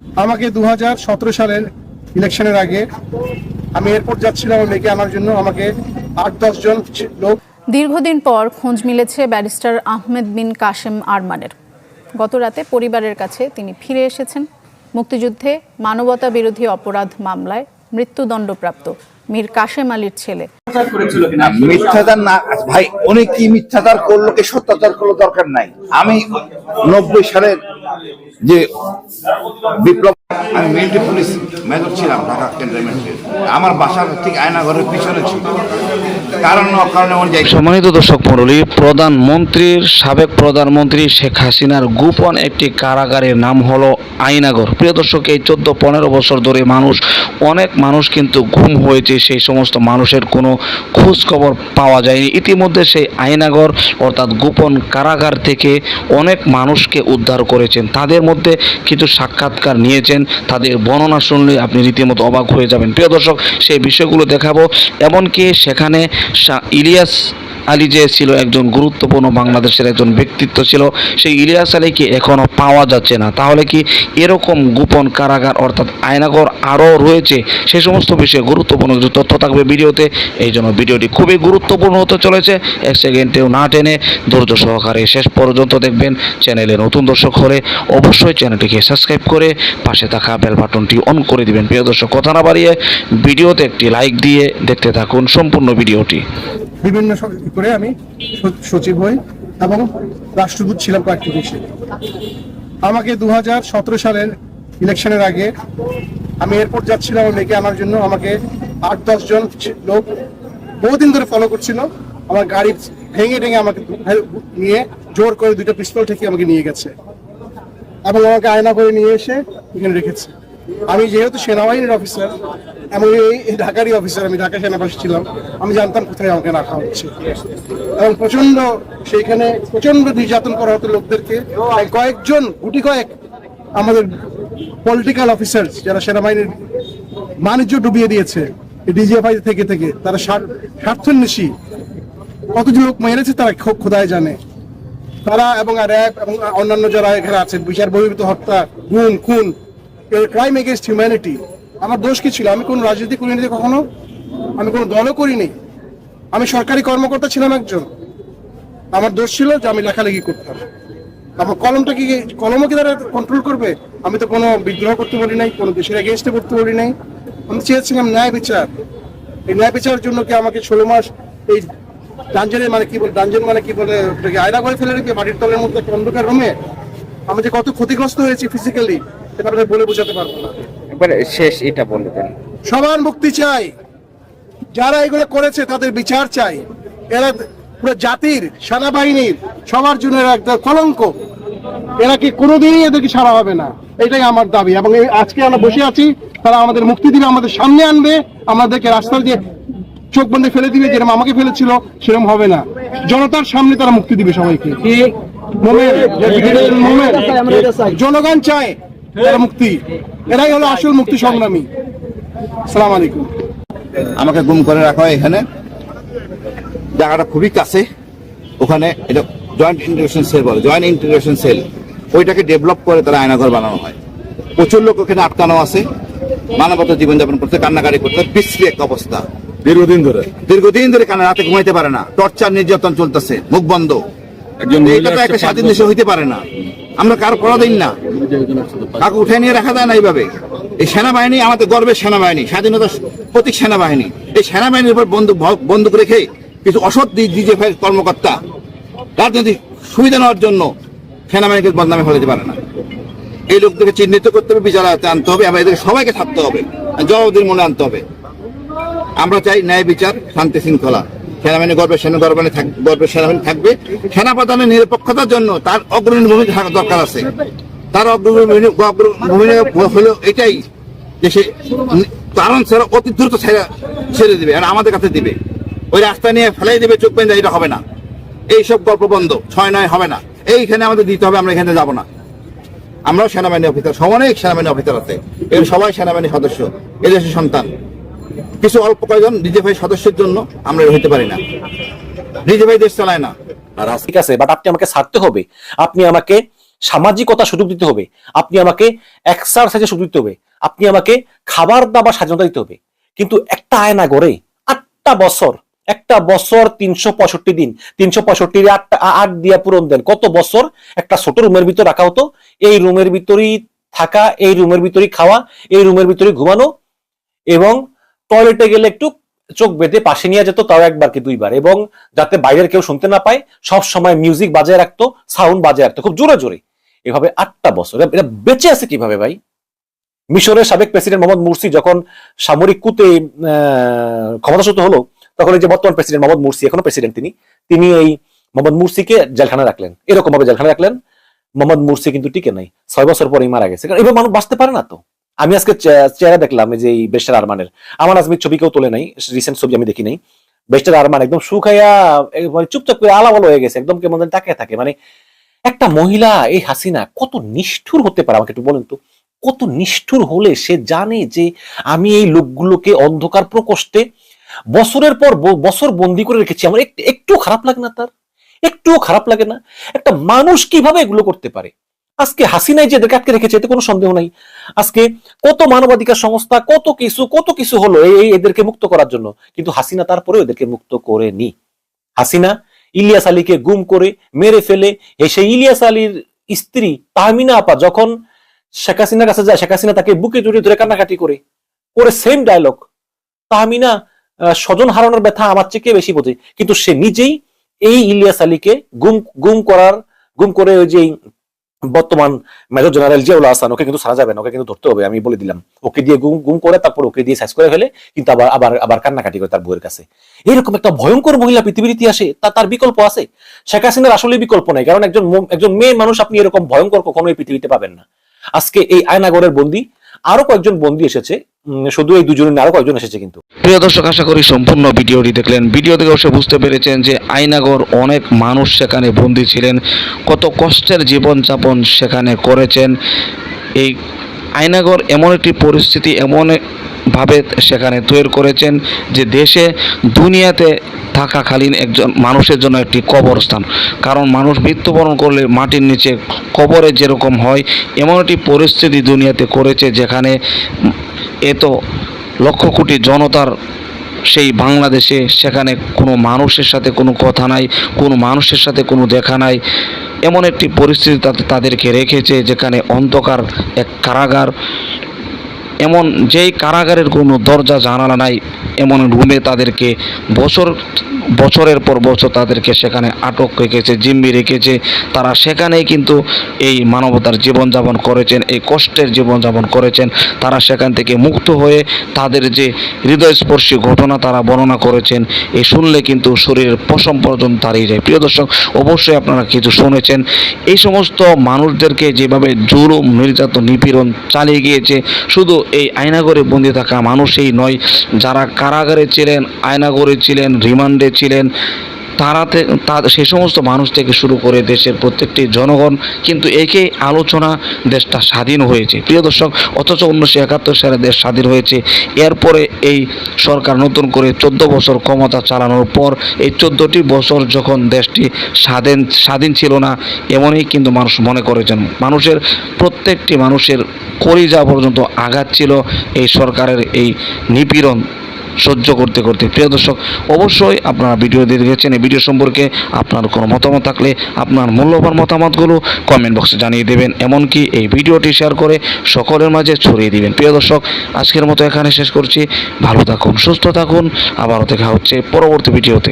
আমাকে দু সালের ইলেকশনের আগে আমি এয়ারপোর্ট যাচ্ছিলাম মেয়েকে আনার জন্য আমাকে আট দশ জন লোক দীর্ঘদিন পর খোঁজ মিলেছে ব্যারিস্টার আহমেদ বিন কাশেম আরমানের। গত রাতে পরিবারের কাছে তিনি ফিরে এসেছেন। মুক্তিযুদ্ধে মানবতা বিরোধী অপরাধ মামলায় মৃত্যুদণ্ডপ্রাপ্ত মীর কাশেম আলীর ছেলে। মিথ্যাচার না ভাই উনি কি মিথ্যাচার করল কি সত্যাচার করল দরকার নাই। আমি নব্বই সালের যে বিপ্লব আমি মিলিটারি পুলিশ মেজর ছিলাম ঢাকা ক্যান্টনমেন্টে। আমার বাসার ঠিক আয়নাঘরের পিছনে ছিল। সম্মানিত দর্শক মণ্ডলী, প্রধানমন্ত্রীর সাবেক প্রধানমন্ত্রী শেখ হাসিনার গোপন একটি কারাগারের নাম হলো আইনাগর। প্রিয় দর্শক, এই চোদ্দ পনেরো বছর ধরে মানুষ, অনেক মানুষ কিন্তু গুম হয়েছে। সেই সমস্ত মানুষের কোনো খোঁজ খবর পাওয়া যায়নি। ইতিমধ্যে সেই আইনাগর অর্থাৎ গোপন কারাগার থেকে অনেক মানুষকে উদ্ধার করেছেন। তাদের মধ্যে কিছু সাক্ষাৎকার নিয়েছেন। তাদের বর্ণনা শুনলে আপনি রীতিমতো অবাক হয়ে যাবেন। প্রিয় দর্শক, সেই বিষয়গুলো দেখাবো। এমনকি সেখানে ইলিয়াস আলী যে ছিল একজন গুরুত্বপূর্ণ বাংলাদেশের একজন ব্যক্তিত্ব ছিল, সেই ইলিয়াস আলীকে এখনও পাওয়া যাচ্ছে না। তাহলে কি এরকম গোপন কারাগার অর্থাৎ আয়নাগর আরও রয়েছে? সে সমস্ত বিষয়ে গুরুত্বপূর্ণ কিছু তথ্য থাকবে ভিডিওতে। এই জন্য ভিডিওটি খুবই গুরুত্বপূর্ণ হতে চলেছে। এক সেকেন্ডেও না টেনে ধৈর্য সহকারে শেষ পর্যন্ত দেখবেন। চ্যানেলে নতুন দর্শক হলে অবশ্যই চ্যানেলটিকে সাবস্ক্রাইব করে পাশে থাকা বেল বাটনটি অন করে দিবেন। প্রিয় দর্শক, কথা না বাড়িয়ে ভিডিওতে একটি লাইক দিয়ে দেখতে থাকুন সম্পূর্ণ ভিডিওটি। বিভিন্ন করে আমি সচিব হই এবং রাষ্ট্রদূত ছিলাম কয়েকটি দেশে। আমাকে দুহাজার সতেরো সালের ইলেকশনের আগে আমি এয়ারপোর্ট যাচ্ছিলাম আমার মেয়েকে আনার জন্য, আমাকে আট, দশ জন লোক বহুদিন ধরে ফলো করছিল। আমার গাড়ি ভেঙে ভেঙে আমাকে নিয়ে জোর করে দুটো পিস্তল থেকে আমাকে নিয়ে গেছে এবং আমাকে আয়না করে নিয়ে এসে এখানে রেখেছে। আমি যেহেতু সেনাবাহিনীর অফিসার এই ঢাকারই অফিসার আমি ঢাকা সেনাবাসী ছিলাম, আমি জানতাম কোথায় আমাকে রাখা হচ্ছে। এবং প্রচণ্ড সেইখানে প্রচণ্ড নির্যাতন করা হতো লোকদেরকে। কয়েকজন, গুটি কয়েক আমাদের পলিটিক্যাল অফিসার যারা সেনাবাহিনীর বাণিজ্য ডুবিয়ে দিয়েছে ডিজিএফআই থেকে থেকে, তারা স্বার- স্বার্থন্বেষী। কতজন লোক মেরেছে তারা খোদায় জানে। তারা এবং র্যাব এবং অন্যান্য যারা এখানে আছে, বিচার বহির্ভূত হত্যা, গুম, খুন ক্রাইম এগেনস্ট হিউম্যানিটি আমার দোষ কি ছিল? আমি কোনো রাজনীতি করিনি কখনো, আমি কোনো দলও করিনি। আমি সরকারি কর্মকর্তা ছিলাম একজন। আমার দোষ ছিল যে আমি লেখালেখি করতাম। আমার কলমটা কি, কলমও কি তারা কন্ট্রোল করবে? আমি তো কোনো বিদ্রোহ করতে পারি নাই, কোনো দেশের এগেনস্টে করতে পারি নাই। আমি চেয়েছিলাম ন্যায় বিচার। এই ন্যায় বিচারের জন্য কি আমাকে ষোলো মাস এই ডাঞ্জনের মানে কি বলে ডাঞ্জন মানে কি বলে আয়না করে ফেলে রেখে মাটির তলের মধ্যে অন্ধকার রুমে আমি যে কত ক্ষতিগ্রস্ত হয়েছি ফিজিক্যালি সেটা আপনাদের বলে বোঝাতে পারব না। একবারে শেষ এটা বলে দেন। সবার মুক্তি চাই। যারা এগুলো করেছে তাদের বিচার চাই। এরা পুরো জাতির সেনাবাহিনীর সবার জন্য একটা কলঙ্ক। এরা কি কোনোদিনই এদেরকে ছাড়া হবে না? এটাই আমার দাবি। এবং আজকে আমরা বসে আছি তারা আমাদের মুক্তি দিবে আমাদের সামনে আনবে আমাদেরকে রাস্তার দিয়ে চোখ বন্ধে ফেলে দিবে যেরকম আমাকে ফেলেছিল সেরকম হবে না। জনতার সামনে তারা মুক্তি দিবে সবাইকে। জনগণ চায় তারা মুক্তি। এরাই হলো আসল মুক্তি সংগ্রামী। সালাম আলাইকুম। আমাকে গুম করে রাখা হয় এখানে। জায়গাটা খুবই কাছে। ওখানে এটা জয়েন্ট ইন্টিগ্রেশন সেল বলে জয়েন্ট ইন্টিগ্রেশন সেল ওইটাকে ডেভেলপ করে তারা আয়নাঘর বানানো হয়। প্রচুর লোক ওখানে আটকানো আছে। মানবত জীবনযাপন করতে কান্নাকাটি করতে বিশ্রী এক অবস্থা। দীর্ঘদিন ধরে। দীর্ঘদিন ধরে কান্না রাতে ঘুমাইতে পারে না। টর্চার নির্যাতন চলতেছে মুখ বন্ধ। একজন এটা তো একটা স্বাধীন দেশে হইতে পারে না। আমরা কারও করা দিন না। কাকে উঠে নিয়ে রাখা যায় না এইভাবে। এই সেনাবাহিনী আমাদের গর্বের সেনাবাহিনী, স্বাধীনতার প্রতীক সেনাবাহিনী। এই সেনাবাহিনীর উপর বন্দুক বন্দুক রেখে কিছু অসৎ ডিজেফাই কর্মকর্তা, রাজনৈতিক সুবিধা নেওয়ার জন্য সেনাবাহিনীকে বদনামে ফেলতে পারে না। এই লোকদেরকে চিহ্নিত করতে হবে, বিচার আয়ত্তে আনতে হবে, এবং এদেরকে সবাইকে থাকতে হবে জবাবদির মনে আনতে হবে। আমরা চাই ন্যায় বিচার, শান্তি, শৃঙ্খলা। সেনাবাহিনী গর্বের সেনা গর্বানি গর্বের সেনাবাহিনী থাকবে। সেনা প্রধানের নিরপেক্ষতার জন্য তার অগ্রণী ভূমিকা থাকা দরকার আছে। তার অগ্রণী ভূমিকা হলো এটাই যে সে কারণ সেরা অতি দ্রুত ছেড়ে ছেড়ে দিবে, আর আমাদের কাছে দিবে। ওই রাস্তা নিয়ে ফেলাই দিবে, চোখ পেন এটা হবে না। এইসব গল্প বন্ধ, ছয় নয় হবে না। এইখানে আমাদের দিতে হবে, আমরা এখানে যাব না। আমরাও সেনাবাহিনী অফিসার অনেক সেনাবাহিনী অফিসার আছে। এর সবাই সেনাবাহিনী সদস্য, এদেশের সন্তান। কিছু অল্প কয়েকজন ডিজেফাই সদস্যের জন্য আমরা হইতে পারি না। ডিজেফাই দেশ চালায় না। ঠিক আছে বাট আপনি আমাকে ছাড়তে হবে। আপনি আমাকে সামাজিকতা সুযোগ দিতে হবে। আপনি আমাকে এক্সারসাইজের সুযোগ দিতে হবে। আপনি আমাকে খাবার দাবার স্বাধীনতা দিতে হবে। কিন্তু একটা আয়না গড়ে। আটটা বছর, একটা বছর তিনশো পঁয়ষট্টি দিন, তিনশো পঁয়ষট্টি আটটা আট দিয়া পূরণ দেন। কত বছর? একটা ছোট রুমের ভিতর রাখা হতো। এই রুমের ভিতরেই থাকা, এই রুমের ভিতরেই খাওয়া, এই রুমের ভিতরেই ঘুমানো এবং টয়লেটে গেলে একটু চোখ বেঁধে পাশে নিয়ে যেত, তাও একবার কি দুইবার। এবং যাতে বাইরের কেউ শুনতে না পায়, সব সময় মিউজিক বাজায় রাখতো সাউন্ড বাজায় রাখতো, খুব জোরে জোরে। এভাবে আটটা বছর। এটা- বেঁচে আছে কীভাবে ভাই? মিশরের সাবেক প্রেসিডেন্ট মোহাম্মদ মুরসি যখন সামরিক কুতে ক্ষমতাচ্যুত হলো, তখন এই যে বর্তমান প্রেসিডেন্ট মোহাম্মদ মুরসি, এখনও প্রেসিডেন্ট তিনি তিনি এই মোহাম্মদ মুরসিকে জেলখানা রাখলেন। এরকম ভাবে জেলখানা রাখলেন, মোহাম্মদ মুরসি কিন্তু টিকে নাই। ছয় বছর পরেই মারা গেছে। কারণ এবার মানুষ বাঁচতে পারে না তো। আমি আজকে চেহারা দেখলাম যে এই বেস্টার আরমানের। আমার আজমির ছবি কেউ তোলে নাই রিসেন্ট ছবি আমি দেখি নাই। বেস্টার আরমান একদম এ- মানে চুপচাপ করে আলাবল হয়ে গেছে, একদম কেমন তাকিয়ে থাকে। মানে একটা মহিলা, এই হাসিনা, কত নিষ্ঠুর হতে পারে, আমাকে একটু বলেন তো। কত নিষ্ঠুর হলে সে জানে যে আমি এই লোকগুলোকে অন্ধকার প্রকোষ্ঠে বছরের পর বছর বন্দি করে রেখেছি। আমার একটু খারাপ লাগে না তার। একটুও খারাপ লাগে না। একটা মানুষ কীভাবে এগুলো করতে পারে? আজকে হাসিনাই যে আটকে রেখেছে, এতে কোনো সন্দেহ নাই। আজকে কত মানবাধিকার সংস্থা, কত কিছু কত কিছু হলো এই এদেরকে মুক্ত করার জন্য। কিন্তু হাসিনা তারপরে এদেরকে মুক্ত করে করেনি। হাসিনা ইলিয়াস আলীকে গুম করে মেরে ফেলে সেই ইলিয়াস আলীর স্ত্রী তাহমিনা আপা যখন শেখ হাসিনার কাছে যায়, শেখ হাসিনা তাকে বুকে জড়িয়ে ধরে কান্নাকাটি করে করে সেম ডায়লগ তাহমিনা স্বজন হারানোর ব্যথা আমার চেয়ে বেশি বোঝে? কিন্তু সে নিজেই এই ইলিয়াস আলীকে গুম গুম করার, গুম করে ওই যে বর্তমান মেজর জেনারেল জিয়াউল হাসান, ওকে কিন্তু সারা যাবে না, ওকে কিন্তু ধরতে হবে, আমি বলে দিলাম। ওকে দিয়ে গুম গুম করে তারপর ওকে দিয়ে সাইজ করে ফেলে, কিন্তু আবার আবার আবার কান্নাকাটি করে তার বউয়ের কাছে। এরকম একটা ভয়ঙ্কর মহিলা পৃথিবীর ইতিহাসে তা তার বিকল্প আছে। শেখ হাসিনার আসলে বিকল্প নাই, কারণ একজন একজন মেয়ে মানুষ আপনি এরকম ভয়ঙ্কর কখনো এই পৃথিবীতে পাবেন না। আজকে এই আয়নাগরের বন্দি আরও কয়েকজন বন্দী এসেছে। শুধু এই দুজনের আরও কয়েকজন এসেছে কিন্তু। প্রিয় দর্শক, আশা করি সম্পূর্ণ ভিডিওটি দেখলেন। ভিডিও থেকে অবশ্যই বুঝতে পেরেছেন যে আইনাগর অনেক মানুষ সেখানে বন্দী ছিলেন। কত কষ্টের জীবনযাপন সেখানে করেছেন। এই আয়নাগর এমন একটি পরিস্থিতি, এমন ভাবে সেখানে তৈরি করেছেন যে দেশে দুনিয়াতে থাকাকালীন একজন মানুষের জন্য একটি কবরস্থান। কারণ মানুষ মৃত্যুবরণ করলে মাটির নিচে কবরে যেরকম হয়, এমন একটি পরিস্থিতি দুনিয়াতে করেছে যেখানে এত লক্ষ কোটি জনতার সেই বাংলাদেশে সেখানে কোনো মানুষের সাথে কোনো কথা নাই, কোনো মানুষের সাথে কোনো দেখা নাই। এমন একটি পরিস্থিতি তাদেরকে রেখেছে যেখানে অন্ধকার এক কারাগার এমন যেই কারাগারের কোনো দরজা, জানালা নাই, এমন রুমে তাদেরকে বছর, বছরের পর বছর তাদেরকে সেখানে আটক রেখেছে, জিম্মি রেখেছে। তারা সেখানেই কিন্তু এই মানবতার জীবনযাপন করেছেন, এই কষ্টের জীবনযাপন করেছেন। তারা সেখান থেকে মুক্ত হয়ে তাদের যে হৃদয়স্পর্শী ঘটনা তারা বর্ণনা করেছেন এই শুনলে কিন্তু শরীরের পশম পর্যন্ত দাঁড়িয়ে যায়। প্রিয় দর্শক, অবশ্যই আপনারা কিছু শুনেছেন। এই সমস্ত মানুষদেরকে যেভাবে জুলুম, নির্যাতন, নিপীড়ন চালিয়ে গিয়েছে, শুধু এই আয়নাগরে বন্দি থাকা মানুষই নয়। যারা কারাগারে ছিলেন আয়নাগরে ছিলেন রিমান্ডে ছিলেন তারাতে তা সেই সমস্ত মানুষ থেকে শুরু করে দেশের প্রত্যেকটি জনগণ কিন্তু একেই আলোচনা দেশটা স্বাধীন হয়েছে। প্রিয় দর্শক, অথচ উনিশশো একাত্তর সালে দেশ স্বাধীন হয়েছে। এরপরে এই সরকার নতুন করে চোদ্দ বছর ক্ষমতা চালানোর পর এই চোদ্দটি বছর যখন দেশটি স্বাধীন স্বাধীন ছিল না, এমনই কিন্তু মানুষ মনে করেছেন। মানুষের, প্রত্যেকটি মানুষের কলিজা পর্যন্ত আঘাত ছিল এই সরকারের এই নিপীড়ন সহ্য করতে করতে। প্রিয় দর্শক, অবশ্যই আপনারা ভিডিও দেখেছেন, এই ভিডিও সম্পর্কে আপনার কোনো মতামত থাকলে আপনার মূল্যবান মতামতগুলো কমেন্ট বক্সে জানিয়ে দেবেন, এমনকি এই ভিডিওটি শেয়ার করে সকলের মাঝে ছড়িয়ে দিবেন। প্রিয় দর্শক, আজকের মতো এখানে শেষ করছি। ভালো থাকুন, সুস্থ থাকুন। আবারও দেখা হচ্ছে পরবর্তী ভিডিওতে